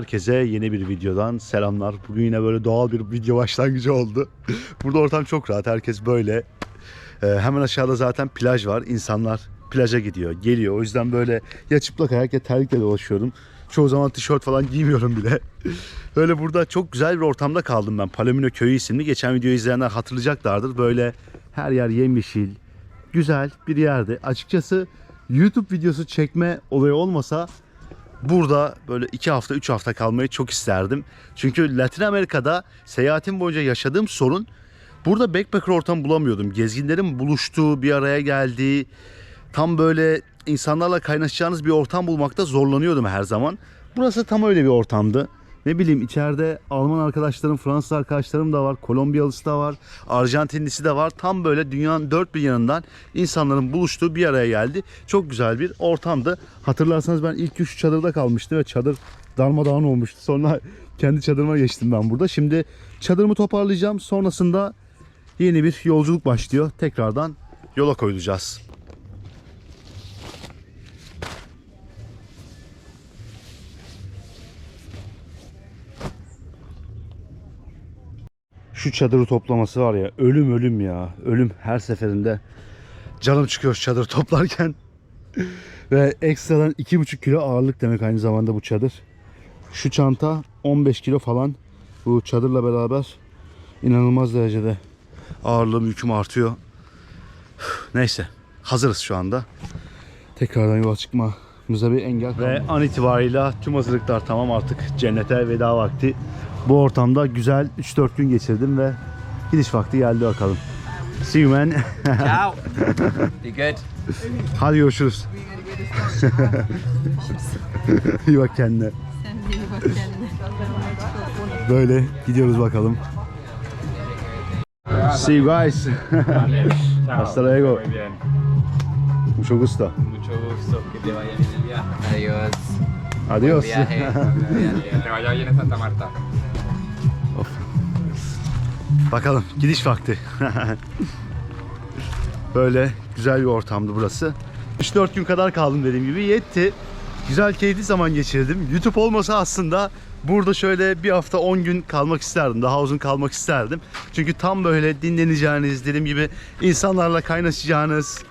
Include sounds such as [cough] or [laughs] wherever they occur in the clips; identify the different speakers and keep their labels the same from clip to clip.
Speaker 1: Herkese yeni bir videodan selamlar. Bugün yine böyle doğal bir video başlangıcı oldu. [laughs] Burada ortam çok rahat. Herkes böyle. Ee, hemen aşağıda zaten plaj var. İnsanlar plaja gidiyor, geliyor. O yüzden böyle ya çıplak ayak ya terlikle dolaşıyorum. Çoğu zaman tişört falan giymiyorum bile. [laughs] Böyle burada çok güzel bir ortamda kaldım ben. Palomino Köyü isimli. Geçen videoyu izleyenler hatırlayacaklardır. Böyle her yer yemyeşil, güzel bir yerde. Açıkçası YouTube videosu çekme olayı olmasa burada böyle 2 hafta 3 hafta kalmayı çok isterdim. Çünkü Latin Amerika'da seyahatim boyunca yaşadığım sorun burada backpacker ortam bulamıyordum. Gezginlerin buluştuğu, bir araya geldiği, tam böyle insanlarla kaynaşacağınız bir ortam bulmakta zorlanıyordum her zaman. Burası tam öyle bir ortamdı. Ne bileyim içeride Alman arkadaşlarım, Fransız arkadaşlarım da var, Kolombiyalısı da var, Arjantinlisi de var. Tam böyle dünyanın dört bir yanından insanların buluştuğu bir araya geldi. Çok güzel bir ortamdı. Hatırlarsanız ben ilk şu çadırda kalmıştım ve çadır darmadağın olmuştu. Sonra kendi çadırıma geçtim ben burada. Şimdi çadırımı toparlayacağım. Sonrasında yeni bir yolculuk başlıyor. Tekrardan yola koyulacağız. Şu çadırı toplaması var ya ölüm ölüm ya. Ölüm her seferinde. Canım çıkıyor şu çadırı toplarken. [laughs] Ve ekstradan 2,5 kilo ağırlık demek aynı zamanda bu çadır. Şu çanta 15 kilo falan. Bu çadırla beraber inanılmaz derecede ağırlığım yüküm artıyor. [sighs] Neyse hazırız şu anda. Tekrardan yola çıkmamıza bir engel Ve an itibariyle tüm hazırlıklar tamam artık cennete veda vakti. Bu ortamda güzel 3-4 gün geçirdim ve gidiş vakti geldi bakalım. See you man. [laughs]
Speaker 2: Ciao. You good?
Speaker 1: Hadi görüşürüz. [laughs] İyi bak kendine.
Speaker 3: Sen de iyi bak kendine.
Speaker 1: Böyle gidiyoruz bakalım. See you guys. [laughs] Hasta luego. Mucho gusto.
Speaker 4: Mucho gusto. Que te vaya bien el viaje.
Speaker 2: Adiós.
Speaker 1: Adios.
Speaker 2: Viaje.
Speaker 4: Que te vaya bien en Santa Marta.
Speaker 1: Bakalım gidiş vakti. [laughs] Böyle güzel bir ortamdı burası. 3-4 gün kadar kaldım dediğim gibi yetti. Güzel keyifli zaman geçirdim. YouTube olmasa aslında burada şöyle bir hafta 10 gün kalmak isterdim. Daha uzun kalmak isterdim. Çünkü tam böyle dinleneceğiniz, dediğim gibi insanlarla kaynaşacağınız,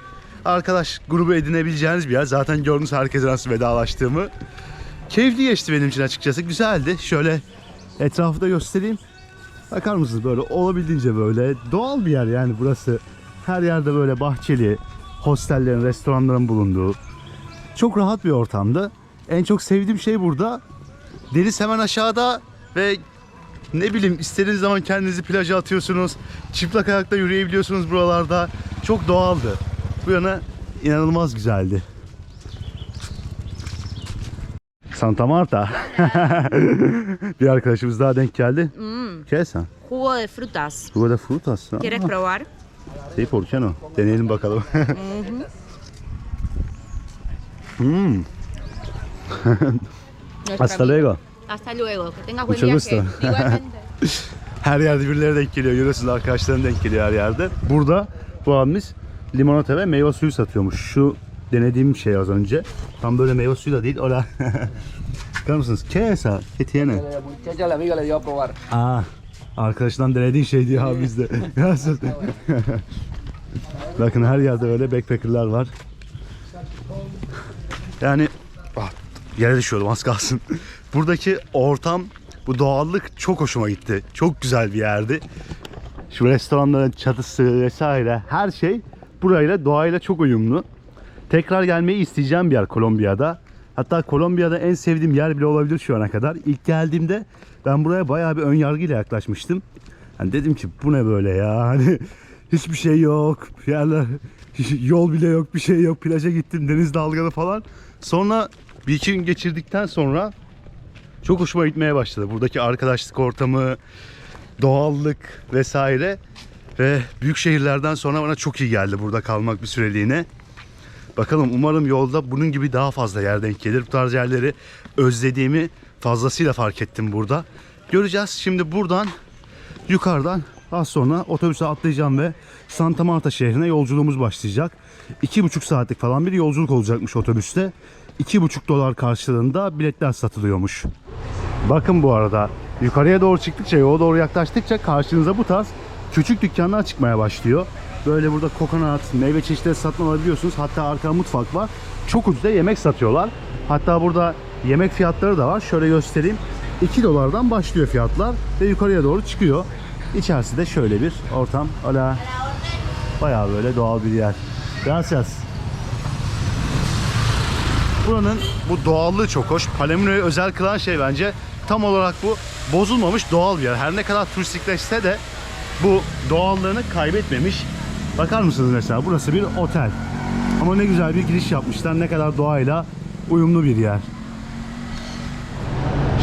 Speaker 1: arkadaş grubu edinebileceğiniz bir yer. Zaten gördünüz herkese nasıl vedalaştığımı. Keyifli geçti benim için açıkçası. Güzeldi. Şöyle etrafı da göstereyim. Bakar mısınız böyle olabildiğince böyle doğal bir yer yani burası. Her yerde böyle bahçeli, hostellerin, restoranların bulunduğu. Çok rahat bir ortamdı. En çok sevdiğim şey burada. Deniz hemen aşağıda ve ne bileyim istediğiniz zaman kendinizi plaja atıyorsunuz. Çıplak ayakta yürüyebiliyorsunuz buralarda. Çok doğaldı. Bu yana inanılmaz güzeldi. Santa Marta. [laughs] bir arkadaşımız daha denk geldi.
Speaker 3: Mm,
Speaker 1: ¿Qué es?
Speaker 3: jugo de frutas.
Speaker 1: Jugo de frutas.
Speaker 3: ¿Quieres probar?
Speaker 1: Sí, ¿por qué no? Deneyelim bakalım. [laughs]
Speaker 3: Nuestro
Speaker 1: hasta luego.
Speaker 3: Hasta luego. Que tengas buen
Speaker 1: Mucho
Speaker 3: viaje.
Speaker 1: gusto. [laughs] Her yerde birileri denk geliyor. Görüyorsunuz arkadaşlarım denk geliyor her yerde. Burada bu abimiz limonata ve meyve suyu satıyormuş. Şu denediğim şey az önce. Tam böyle meyve suyu da değil. Ola. [laughs] Bakar mısınız? ¿Qué es esa? ¿Qué tiene?
Speaker 2: Muchacha, la amiga le dio a probar.
Speaker 1: Aa, arkadaşından denediğin şey diyor abi bizde. [laughs] [laughs] Nasıl? Bakın her yerde öyle backpackerlar var. Yani ah, yere düşüyordum az kalsın. Buradaki ortam, bu doğallık çok hoşuma gitti. Çok güzel bir yerdi. Şu restoranların çatısı vesaire her şey burayla doğayla çok uyumlu. Tekrar gelmeyi isteyeceğim bir yer Kolombiya'da. Hatta Kolombiya'da en sevdiğim yer bile olabilir şu ana kadar. İlk geldiğimde ben buraya bayağı bir ön yargıyla yaklaşmıştım. Hani dedim ki bu ne böyle ya [laughs] hani hiçbir şey yok. Yerler yol bile yok bir şey yok. Plaja gittim deniz dalgalı falan. Sonra bir iki gün geçirdikten sonra çok hoşuma gitmeye başladı. Buradaki arkadaşlık ortamı, doğallık vesaire ve büyük şehirlerden sonra bana çok iyi geldi burada kalmak bir süreliğine. Bakalım umarım yolda bunun gibi daha fazla yer denk gelir. Bu tarz yerleri özlediğimi fazlasıyla fark ettim burada. Göreceğiz. Şimdi buradan yukarıdan az sonra otobüse atlayacağım ve Santa Marta şehrine yolculuğumuz başlayacak. 2,5 saatlik falan bir yolculuk olacakmış otobüste. 2,5 dolar karşılığında biletler satılıyormuş. Bakın bu arada yukarıya doğru çıktıkça, yola doğru yaklaştıkça karşınıza bu tarz küçük dükkanlar çıkmaya başlıyor. Böyle burada kokonat, meyve çeşitleri satın alabiliyorsunuz. Hatta arka mutfak var. Çok ucuza yemek satıyorlar. Hatta burada yemek fiyatları da var. Şöyle göstereyim. 2 dolardan başlıyor fiyatlar ve yukarıya doğru çıkıyor. İçerisi de şöyle bir ortam. Ala bayağı böyle doğal bir yer. Gracias. Buranın bu doğallığı çok hoş. Palemo'yu özel kılan şey bence tam olarak bu bozulmamış doğal bir yer. Her ne kadar turistikleşse de bu doğallığını kaybetmemiş. Bakar mısınız mesela burası bir otel. Ama ne güzel bir giriş yapmışlar. Ne kadar doğayla uyumlu bir yer.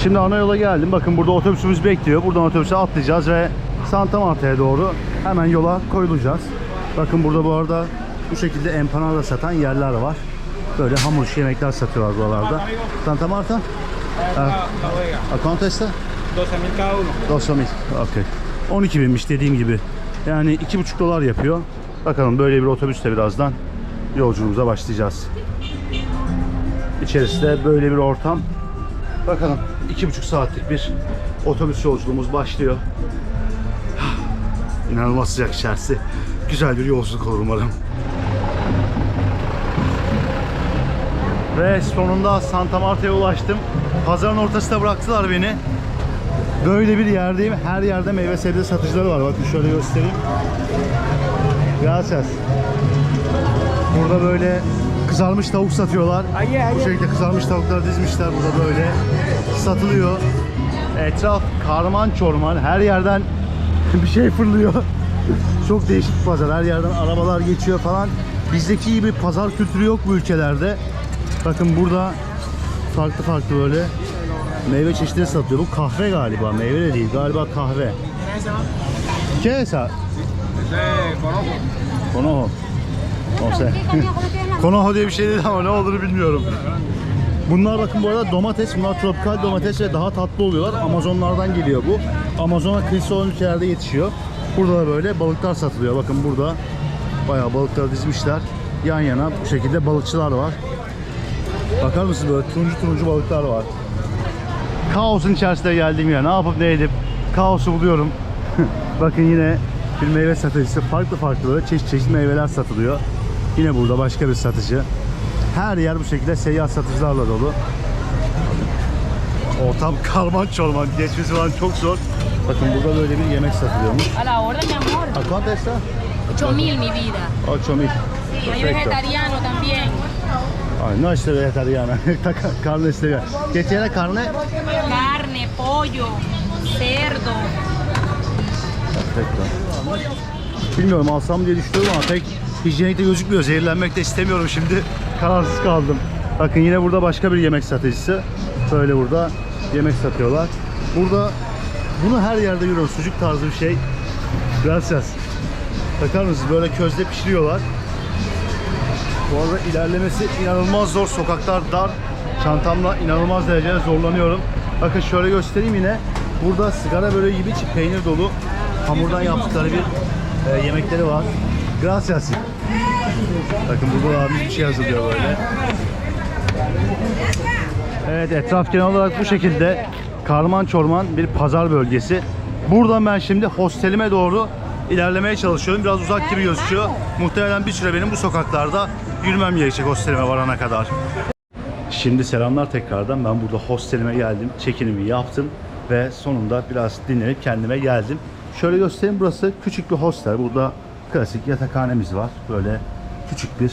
Speaker 1: Şimdi ana yola geldim. Bakın burada otobüsümüz bekliyor. Buradan otobüse atlayacağız ve Santa Marta'ya doğru hemen yola koyulacağız. Bakın burada bu arada bu şekilde empanada satan yerler var. Böyle hamur işi yemekler satıyorlar buralarda. Santa Marta?
Speaker 4: La bodega.
Speaker 1: A cuánto está?
Speaker 4: 12.000 cada uno.
Speaker 1: 12 mil. Okey. 12 binmiş dediğim gibi. Yani 2,5 dolar yapıyor. Bakalım böyle bir otobüste birazdan yolculuğumuza başlayacağız. İçerisinde böyle bir ortam. Bakalım 2,5 saatlik bir otobüs yolculuğumuz başlıyor. [sighs] İnanılmaz sıcak içerisi. Güzel bir yolculuk olur umarım. Ve sonunda Santa Marta'ya ulaştım. Pazarın ortasına bıraktılar beni. Böyle bir yerdeyim. Her yerde meyve sebze satıcıları var. Bakın şöyle göstereyim. Gracias. Burada böyle kızarmış tavuk satıyorlar. Bu şekilde kızarmış tavuklar dizmişler burada böyle. Satılıyor. Etraf karman çorman. Her yerden [laughs] bir şey fırlıyor. Çok değişik bir pazar. Her yerden arabalar geçiyor falan. Bizdeki gibi pazar kültürü yok bu ülkelerde. Bakın burada farklı farklı böyle meyve çeşitleri satıyor. Bu kahve galiba. Meyve de değil. Galiba kahve. ¿Qué
Speaker 4: conojo.
Speaker 1: Konoho. O sea. Konoho diye bir şey değil ama ne olduğunu bilmiyorum. Bunlar bakın bu arada domates. Bunlar tropikal domates ve daha tatlı oluyorlar. Amazonlardan geliyor bu. Amazon'a kıyısı olan ülkelerde yetişiyor. Burada da böyle balıklar satılıyor. Bakın burada bayağı balıkları dizmişler. Yan yana bu şekilde balıkçılar var. Bakar mısınız böyle turuncu turuncu balıklar var. Kaosun içerisinde geldim ya. Ne yapıp ne edip kaosu buluyorum. [laughs] Bakın yine bir meyve satıcısı. Farklı farklı böyle çeşit çeşit meyveler satılıyor. Yine burada başka bir satıcı. Her yer bu şekilde seyyar satıcılarla dolu. Ortam [laughs] karman çorman. Geçmesi falan çok zor. Bakın burada böyle bir yemek satılıyormuş.
Speaker 3: A la orden, mi amor.
Speaker 1: ¿A cuánto está?
Speaker 3: 8 mil, mi vida.
Speaker 1: 8 mil.
Speaker 3: Sí, hay vegetariano también.
Speaker 1: Ay, no estoy vegetariana. [laughs] carne estoy ¿Qué tiene carne?
Speaker 3: Carne, pollo, cerdo.
Speaker 1: Perfecto. Bilmiyorum alsam diye düşünüyorum ama pek hijyenik de gözükmüyor. Zehirlenmek de istemiyorum şimdi. [laughs] Kararsız kaldım. Bakın yine burada başka bir yemek satıcısı. Böyle burada yemek satıyorlar. Burada bunu her yerde görüyoruz. Sucuk tarzı bir şey. Gracias. Bakar mısınız? Böyle közde pişiriyorlar. Bu arada ilerlemesi inanılmaz zor. Sokaklar dar. Çantamla inanılmaz derecede zorlanıyorum. Bakın şöyle göstereyim yine. Burada sigara böreği gibi peynir dolu hamurdan yaptıkları bir e, yemekleri var. Gracias. Bakın burada abi bir şey hazırlıyor böyle. Evet etraf genel olarak bu şekilde karman çorman bir pazar bölgesi. Buradan ben şimdi hostelime doğru ilerlemeye çalışıyorum. Biraz uzak gibi gözüküyor. Muhtemelen bir süre benim bu sokaklarda yürümem gerekecek hostelime varana kadar. Şimdi selamlar tekrardan. Ben burada hostelime geldim. Check-in'imi yaptım ve sonunda biraz dinlenip kendime geldim. Şöyle göstereyim. Burası küçük bir hostel. Burada klasik yatakhanemiz var. Böyle küçük bir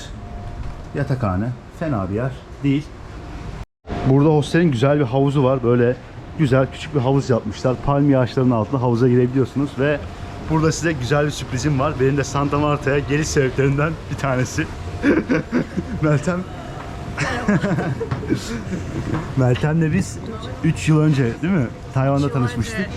Speaker 1: yatakhane. Fena bir yer değil. Burada hostelin güzel bir havuzu var. Böyle güzel küçük bir havuz yapmışlar. Palmiye ağaçlarının altında havuza girebiliyorsunuz ve burada size güzel bir sürprizim var. Benim de Santa Marta'ya geliş sebeplerinden bir tanesi. [laughs] Meltem [laughs] Meltem'le biz 3 yıl önce değil mi? Tayvan'da tanışmıştık.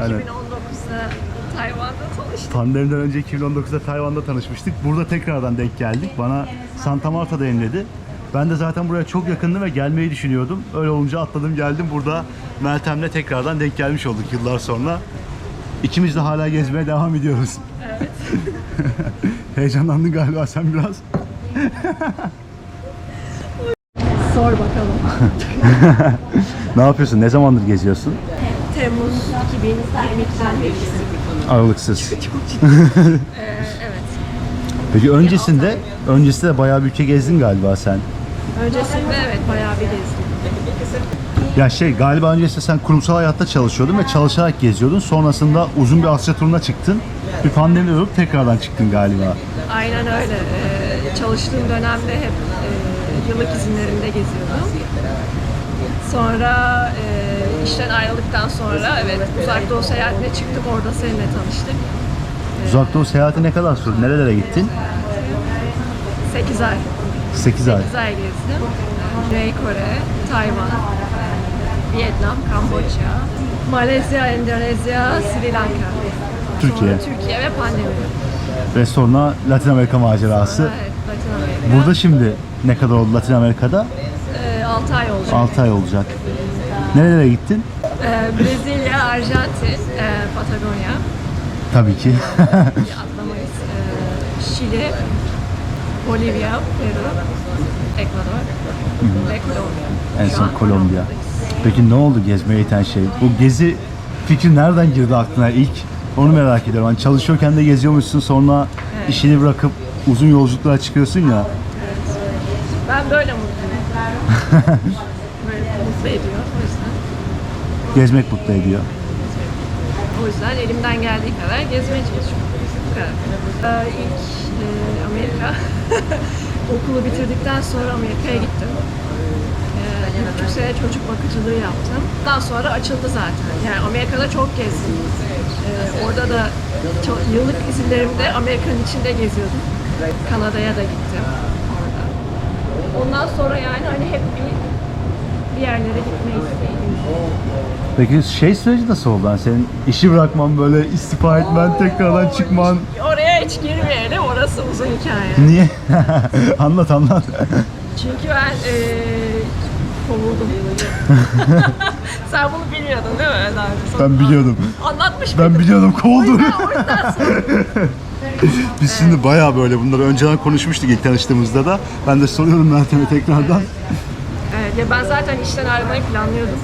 Speaker 1: Aynen.
Speaker 5: 2019'da Tayvan'da tanıştık.
Speaker 1: Pandemiden önce 2019'da Tayvan'da tanışmıştık. Burada tekrardan denk geldik. Bana Santa Marta'dayım dedi. Ben de zaten buraya çok yakındım ve gelmeyi düşünüyordum. Öyle olunca atladım geldim. Burada Meltem'le tekrardan denk gelmiş olduk yıllar sonra. İkimiz de hala gezmeye devam ediyoruz. Evet. [laughs] [laughs] Heyecanlandın galiba sen biraz. [laughs]
Speaker 5: Sor bakalım.
Speaker 1: ne yapıyorsun? Ne zamandır geziyorsun?
Speaker 5: Temmuz 2022'den beri.
Speaker 1: Aralıksız. [laughs]
Speaker 5: Ee, evet.
Speaker 1: Peki öncesinde, öncesinde de bayağı bir ülke gezdin galiba sen.
Speaker 5: Öncesinde evet bayağı bir gezdim.
Speaker 1: Ya şey galiba öncesinde sen kurumsal hayatta çalışıyordun ve çalışarak geziyordun. Sonrasında uzun bir Asya turuna çıktın. Bir pandemi olup tekrardan çıktın galiba.
Speaker 5: Aynen öyle. Ee, çalıştığım dönemde hep e, yıllık izinlerimde geziyordum. Sonra e, işten ayrıldıktan sonra evet uzak doğu seyahatine çıktık. Orada seninle tanıştık.
Speaker 1: Uzak Doğu seyahati ne kadar sürdü? Nerelere gittin?
Speaker 5: 8 ay.
Speaker 1: 8 ay.
Speaker 5: 8 ay gezdim. Güney Kore, Tayvan, Vietnam, Kamboçya, Malezya, Endonezya, Sri Lanka.
Speaker 1: Türkiye.
Speaker 5: Sonra Türkiye ve pandemi.
Speaker 1: Ve sonra Latin Amerika macerası.
Speaker 5: Evet, Latin Amerika.
Speaker 1: Burada şimdi ne kadar oldu Latin Amerika'da?
Speaker 5: 6 ay olacak.
Speaker 1: 6 ay olacak. Nerelere gittin?
Speaker 5: Ee, Brezilya, Arjantin, e, Patagonya,
Speaker 1: Tabii ki. [laughs]
Speaker 5: atlamayız. Ee, Şili, Bolivya, Peru, Ekvador ve Kolombiya.
Speaker 1: en
Speaker 5: Şu
Speaker 1: son
Speaker 5: an
Speaker 1: Kolombiya. Peki ne oldu gezmeye iten şey? Bu gezi fikri nereden girdi aklına ilk? Onu merak ediyorum. Hani çalışıyorken de geziyormuşsun sonra işini bırakıp uzun yolculuklara çıkıyorsun ya.
Speaker 5: Ben böyle mutluyum. Mutlu ediyor o yüzden.
Speaker 1: Gezmek mutlu ediyor.
Speaker 5: O yüzden elimden geldiği kadar gezmeye çalışıyorum. Bu kadar. Ee, ilk e, Amerika [laughs] okulu bitirdikten sonra Amerika'ya gittim. Ee, sene çocuk bakıcılığı yaptım. Daha sonra açıldı zaten. Yani Amerika'da çok gezdim. Ee, orada da yıllık izinlerimde Amerika'nın içinde geziyordum. Kanada'ya da gittim. Ondan sonra yani hani hep bir, bir yerlere gitmeyi istedim.
Speaker 1: Peki şey süreci nasıl oldu? Yani senin işi bırakman böyle istifa etmen, tekrardan çıkman.
Speaker 5: Oraya hiç girmeyelim, orası uzun hikaye.
Speaker 1: Niye? [laughs] anlat anlat.
Speaker 5: Çünkü ben eee kovuldum. [laughs] Sen bunu bilmiyordun değil mi? Sana
Speaker 1: Ben biliyordum.
Speaker 5: Anlatmış
Speaker 1: Ben
Speaker 5: mıydım?
Speaker 1: biliyordum kovdu.
Speaker 5: O yüzden sonra-
Speaker 1: Biz şimdi bayağı böyle bunları önceden konuşmuştuk ilk tanıştığımızda da. Ben de soruyorum Meltem'e tekrardan.
Speaker 5: Evet, ya ben zaten işten ayrılmayı planlıyordum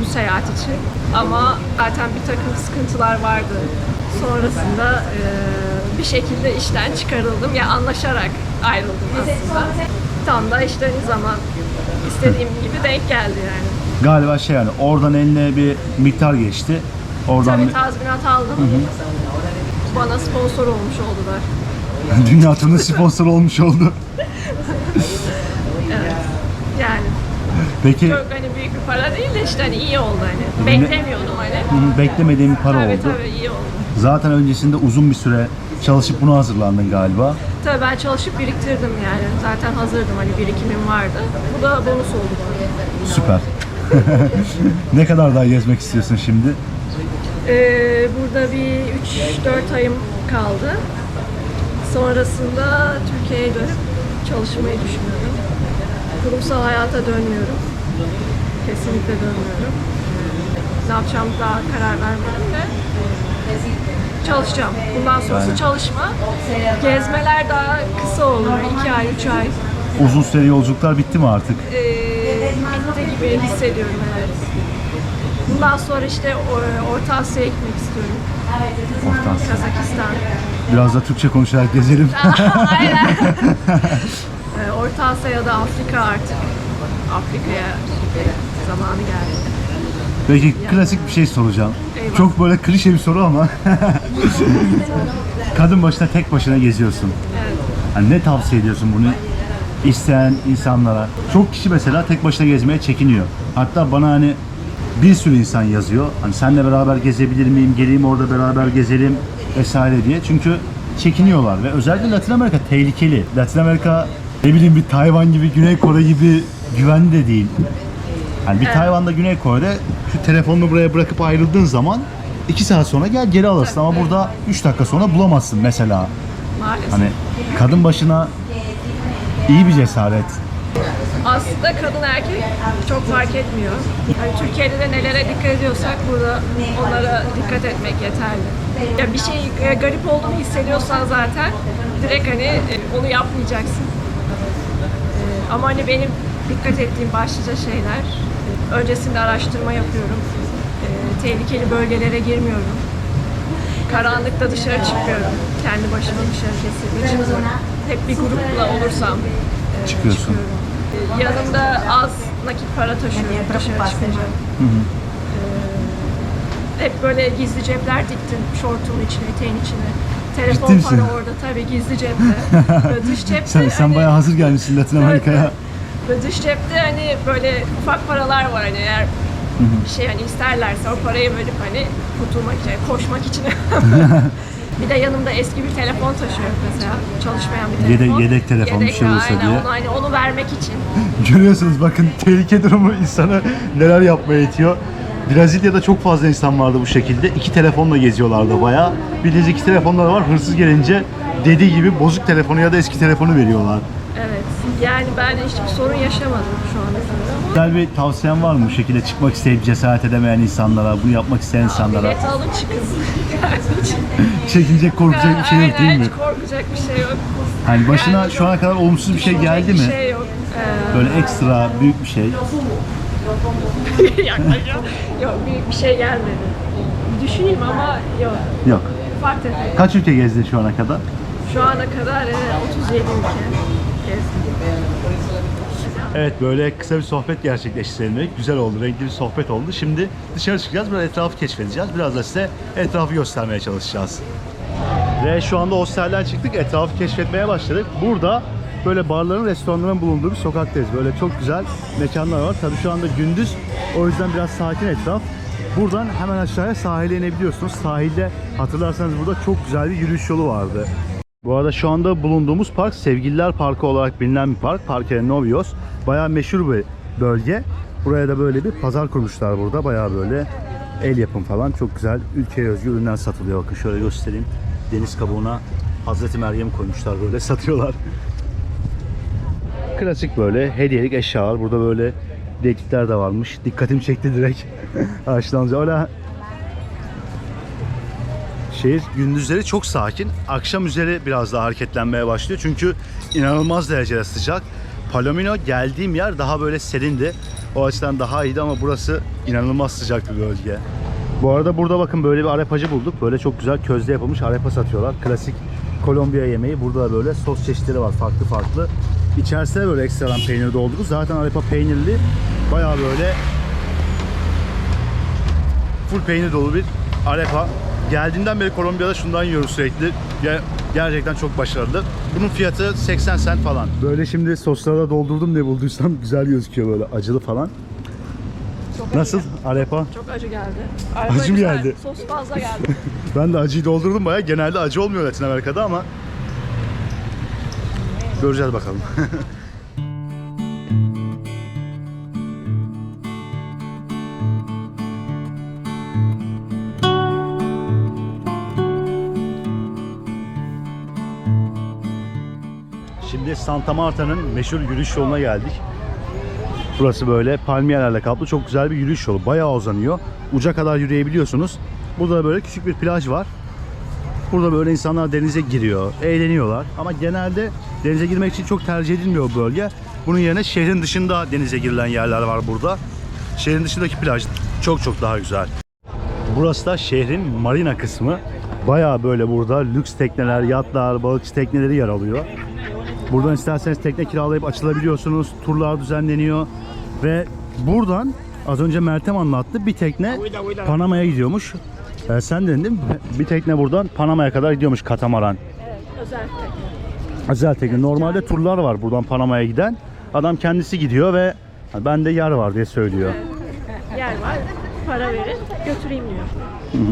Speaker 5: bu seyahat için. Ama zaten bir takım sıkıntılar vardı. Sonrasında eee, bir şekilde işten çıkarıldım. Ya anlaşarak ayrıldım aslında. Tam da işte ne zaman istediğim gibi denk geldi yani.
Speaker 1: Galiba şey yani oradan eline bir miktar geçti. Oradan
Speaker 5: Tabii
Speaker 1: bir-
Speaker 5: tazminat aldım. Bana sponsor olmuş oldular. [laughs]
Speaker 1: dünya turuna sponsor olmuş oldu.
Speaker 5: Yani
Speaker 1: Peki
Speaker 5: çok hani büyük bir para değil de işte hani iyi oldu hani. Beklemiyordum hani.
Speaker 1: hı, beklemediğin bir para
Speaker 5: Tabii
Speaker 1: oldu.
Speaker 5: tabii iyi oldu.
Speaker 1: Zaten öncesinde uzun bir süre çalışıp buna hazırlandın galiba.
Speaker 5: Tabii ben çalışıp biriktirdim yani. Zaten hazırdım hani birikimim vardı. Bu da bonus oldu bana.
Speaker 1: Süper. [laughs] ne kadar daha gezmek istiyorsun şimdi?
Speaker 5: Ee, burada bir 3-4 ayım kaldı. Sonrasında Türkiye'ye dönüp çalışmayı düşünüyorum. Kurumsal hayata dönmüyorum. Kesinlikle dönmüyorum. Ne yapacağım daha karar vermedim de çalışacağım. Bundan sonrası
Speaker 1: Aynen.
Speaker 5: çalışma. Gezmeler daha kısa olur. 2 ay, 3 ay.
Speaker 1: Uzun süre yolculuklar bitti mi artık?
Speaker 5: Ee, bitti gibi hissediyorum evet. Bundan sonra işte Orta Asya'ya gitmek istiyorum.
Speaker 1: Orta Asya.
Speaker 5: Kazakistan.
Speaker 1: Biraz da Türkçe konuşarak gezelim. [laughs]
Speaker 5: Aynen. Ee, Orta Asya ya da Afrika artık. Afrika'ya zamanı geldi.
Speaker 1: Peki klasik bir şey soracağım.
Speaker 5: Eyvah.
Speaker 1: Çok böyle klişe bir soru ama. [laughs] Kadın başına tek başına geziyorsun.
Speaker 5: Evet.
Speaker 1: Hani ne tavsiye ediyorsun bunu isteyen insanlara? Çok kişi mesela tek başına gezmeye çekiniyor. Hatta bana hani bir sürü insan yazıyor. Hani senle beraber gezebilir miyim? Geleyim orada beraber gezelim vesaire diye. Çünkü çekiniyorlar ve özellikle Latin Amerika tehlikeli. Latin Amerika ne bileyim bir Tayvan gibi, Güney Kore gibi güvenli de değil. Hani bir Tayvan'da Güney Kore'de şu telefonunu buraya bırakıp ayrıldığın zaman 2 saat sonra gel geri alırsın ama burada 3 dakika sonra bulamazsın mesela.
Speaker 5: Maalesef.
Speaker 1: Hani kadın başına iyi bir cesaret.
Speaker 5: Aslında kadın erkek çok fark etmiyor. Hani Türkiye'de de nelere dikkat ediyorsak burada onlara dikkat etmek yeterli. Ya bir şey e, garip olduğunu hissediyorsan zaten direkt hani e, onu yapmayacaksın. E, Ama hani benim dikkat ettiğim başlıca şeyler öncesinde araştırma yapıyorum. Tehlikeli bölgelere girmiyorum. Karanlıkta dışarı çıkmıyorum. Kendi başıma dışarı kesinlikle çıkıyorum. Hep bir grupla olursam
Speaker 1: Çıkıyorsun.
Speaker 5: çıkıyorum. Yanımda az nakit para taşıyorum dışarı çıkınca. Ee, hep böyle gizli cepler diktim şortun içine, eteğin içine. Telefon
Speaker 1: Ciddi misin?
Speaker 5: para orada tabii gizli cepte. [laughs] Böyle dış cepte
Speaker 1: Sen, sen
Speaker 5: hani-
Speaker 1: bayağı hazır gelmişsin Latin
Speaker 5: Evet,
Speaker 1: Amerika'ya.
Speaker 5: evet. Böyle dış cepte hani böyle ufak paralar var hani eğer bir şey hani isterlerse o parayı verip hani kurtulmak için, koşmak için. [laughs] bir de yanımda eski bir telefon taşıyorum mesela. Çalışmayan bir telefon.
Speaker 1: yedek telefon, bir şey olursa
Speaker 5: aynen,
Speaker 1: diye.
Speaker 5: Onu, hani onu vermek için. [laughs]
Speaker 1: Görüyorsunuz bakın tehlike durumu insana neler yapmaya itiyor. Brezilya'da çok fazla insan vardı bu şekilde. İki telefonla geziyorlardı bayağı. Bildiğiniz iki telefonları var. Hırsız gelince dediği gibi bozuk telefonu ya da eski telefonu veriyorlar.
Speaker 5: Evet. Yani ben hiçbir sorun yaşamadım şu ama
Speaker 1: Güzel bir tavsiyen var mı bu şekilde çıkmak isteyip cesaret edemeyen insanlara, bunu yapmak isteyen insanlara?
Speaker 5: bilet alın çıkın. [laughs]
Speaker 1: Çekinecek, korkacak bir şey yok değil mi?
Speaker 5: Hiç korkacak bir şey yok.
Speaker 1: Hani başına
Speaker 5: Yani
Speaker 1: şu ana kadar olumsuz bir şey
Speaker 5: Düşünecek
Speaker 1: geldi
Speaker 5: bir
Speaker 1: mi?
Speaker 5: şey yok. Ee,
Speaker 1: Böyle ekstra büyük bir şey.
Speaker 5: yaklaşık. [laughs] yok büyük bir şey gelmedi. Düşüneyim ama yok.
Speaker 1: Yok.
Speaker 5: Ufak tefek.
Speaker 1: Kaç ülke gezdin şu ana kadar?
Speaker 5: Şu ana kadar e, 37 ülke.
Speaker 1: Evet böyle kısa bir sohbet gerçekleştirelim. Güzel oldu, renkli bir sohbet oldu. Şimdi dışarı çıkacağız, biraz etrafı keşfedeceğiz. Biraz da size etrafı göstermeye çalışacağız. Ve şu anda hostelden çıktık, etrafı keşfetmeye başladık. Burada böyle barların, restoranların bulunduğu bir sokaktayız. Böyle çok güzel mekanlar var. Tabii şu anda gündüz, o yüzden biraz sakin etraf. Buradan hemen aşağıya sahile inebiliyorsunuz. Sahilde hatırlarsanız burada çok güzel bir yürüyüş yolu vardı. Bu arada şu anda bulunduğumuz park Sevgililer Parkı olarak bilinen bir park. Parque Novios. Bayağı meşhur bir bölge. Buraya da böyle bir pazar kurmuşlar burada. Bayağı böyle el yapım falan. Çok güzel ülkeye özgü ürünler satılıyor. Bakın şöyle göstereyim. Deniz kabuğuna Hazreti Meryem koymuşlar böyle [laughs] satıyorlar. Klasik böyle hediyelik eşyalar. Burada böyle bileklikler de varmış. Dikkatimi çekti direkt. [laughs] Ağaçlanınca. Öyle Şehir gündüzleri çok sakin. Akşam üzeri biraz daha hareketlenmeye başlıyor. Çünkü inanılmaz derecede sıcak. Palomino geldiğim yer daha böyle serindi. O açıdan daha iyiydi ama burası inanılmaz sıcak bir bölge. Bu arada burada bakın böyle bir arepacı bulduk. Böyle çok güzel közde yapılmış arepa satıyorlar. Klasik Kolombiya yemeği. Burada da böyle sos çeşitleri var farklı farklı. İçerisine böyle ekstradan peynir doldururuz. Zaten arepa peynirli. Bayağı böyle full peynir dolu bir arepa. Geldiğimden beri Kolombiya'da şundan yiyoruz sürekli. Ge- Gerçekten çok başarılı. Bunun fiyatı 80 sent falan. Böyle şimdi soslara doldurdum ne bulduysam güzel gözüküyor böyle acılı falan.
Speaker 5: Çok
Speaker 1: Nasıl
Speaker 5: acı,
Speaker 1: arepa?
Speaker 5: çok acı geldi.
Speaker 1: Acı mı geldi?
Speaker 5: Sos fazla geldi. [laughs]
Speaker 1: Ben de acıyı doldurdum bayağı. Genelde acı olmuyor Latin Amerika'da ama göreceğiz bakalım. [laughs] Şimdi Santa Marta'nın meşhur yürüyüş yoluna geldik. Burası böyle palmiyelerle kaplı çok güzel bir yürüyüş yolu. Bayağı uzanıyor. Uca kadar yürüyebiliyorsunuz. Burada da böyle küçük bir plaj var. Burada böyle insanlar denize giriyor, eğleniyorlar. Ama genelde denize girmek için çok tercih edilmiyor bu bölge. Bunun yerine şehrin dışında denize girilen yerler var burada. Şehrin dışındaki plaj çok çok daha güzel. Burası da şehrin marina kısmı. Bayağı böyle burada lüks tekneler, yatlar, balıkçı tekneleri yer alıyor. Buradan isterseniz tekne kiralayıp açılabiliyorsunuz. Turlar düzenleniyor. Ve buradan az önce Meltem anlattı. Bir tekne Panama'ya gidiyormuş. Ee, sen dedin değil mi? Bir tekne buradan Panama'ya kadar gidiyormuş katamaran.
Speaker 5: evet, özel tekne.
Speaker 1: Özel tekne. Normalde turlar var buradan Panama'ya giden. Adam kendisi gidiyor ve bende yer var diye söylüyor.
Speaker 5: Yer var, para verin, götüreyim diyor.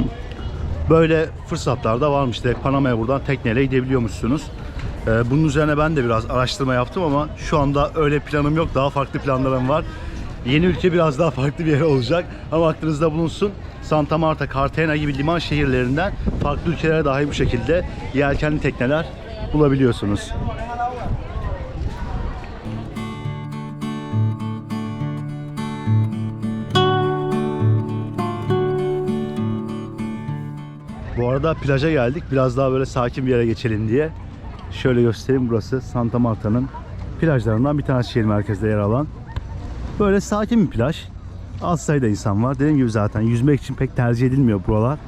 Speaker 1: Böyle fırsatlar da varmış. Direkt Panama'ya buradan tekneyle gidebiliyormuşsunuz. Ee, bunun üzerine ben de biraz araştırma yaptım ama şu anda öyle planım yok. Daha farklı planlarım var. Yeni ülke biraz daha farklı bir yer olacak. Ama aklınızda bulunsun. Santa Marta, Cartagena gibi liman şehirlerinden farklı ülkelere dahi bu şekilde yelkenli tekneler bulabiliyorsunuz. Bu arada plaja geldik. Biraz daha böyle sakin bir yere geçelim diye. Şöyle göstereyim. Burası Santa Marta'nın plajlarından bir tanesi şehir merkezde yer alan. Böyle sakin bir plaj. Az sayıda insan var. Dediğim gibi zaten yüzmek için pek tercih edilmiyor buralar.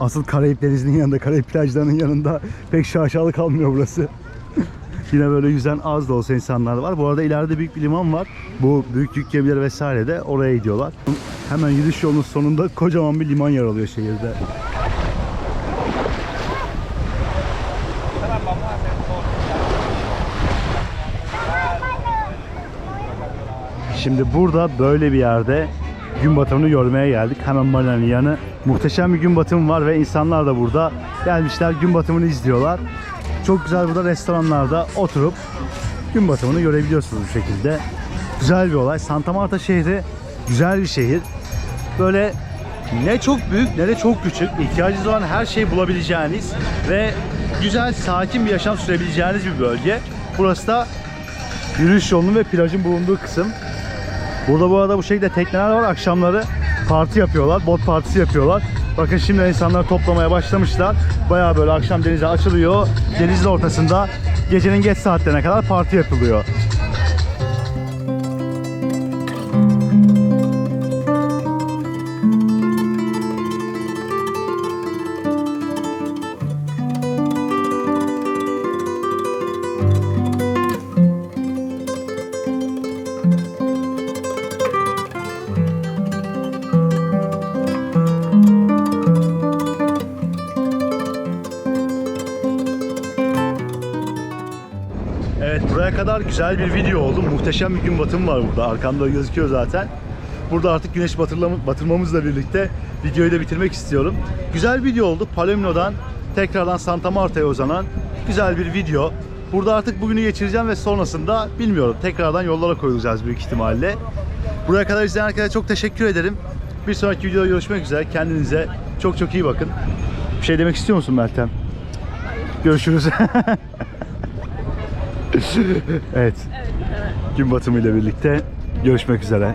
Speaker 1: Asıl Karayip Denizi'nin yanında, Karayip plajlarının yanında pek şaşalı kalmıyor burası. [laughs] Yine böyle yüzen az da olsa insanlar var. Bu arada ileride büyük bir liman var. Bu büyük yük gemileri vesaire de oraya gidiyorlar. Hemen yürüyüş yolunun sonunda kocaman bir liman yer alıyor şehirde. Şimdi burada böyle bir yerde gün batımını görmeye geldik. Hemen marinanın yanı. Muhteşem bir gün batımı var ve insanlar da burada gelmişler gün batımını izliyorlar. Çok güzel burada restoranlarda oturup gün batımını görebiliyorsunuz bu şekilde. Güzel bir olay. Santa Marta şehri güzel bir şehir. Böyle ne çok büyük ne de çok küçük. İhtiyacınız olan her şeyi bulabileceğiniz ve güzel, sakin bir yaşam sürebileceğiniz bir bölge. Burası da yürüyüş yolunun ve plajın bulunduğu kısım. Burada bu arada bu şekilde tekneler var. Akşamları parti yapıyorlar. Bot partisi yapıyorlar. Bakın şimdi insanlar toplamaya başlamışlar. Bayağı böyle akşam denize açılıyor. Denizin ortasında gecenin geç saatlerine kadar parti yapılıyor. Güzel bir video oldu. Muhteşem bir gün batımı var burada. Arkamda gözüküyor zaten. Burada artık güneş batırmamızla birlikte videoyu da bitirmek istiyorum. Güzel bir video oldu. Palermo'dan tekrardan Santa Marta'ya uzanan güzel bir video. Burada artık bugünü geçireceğim ve sonrasında bilmiyorum. Tekrardan yollara koyulacağız büyük ihtimalle. Buraya kadar izleyen herkese çok teşekkür ederim. Bir sonraki videoda görüşmek üzere. Kendinize çok çok iyi bakın. Bir şey demek istiyor musun Meltem? Görüşürüz. [laughs] evet. Gün batımı ile birlikte görüşmek üzere.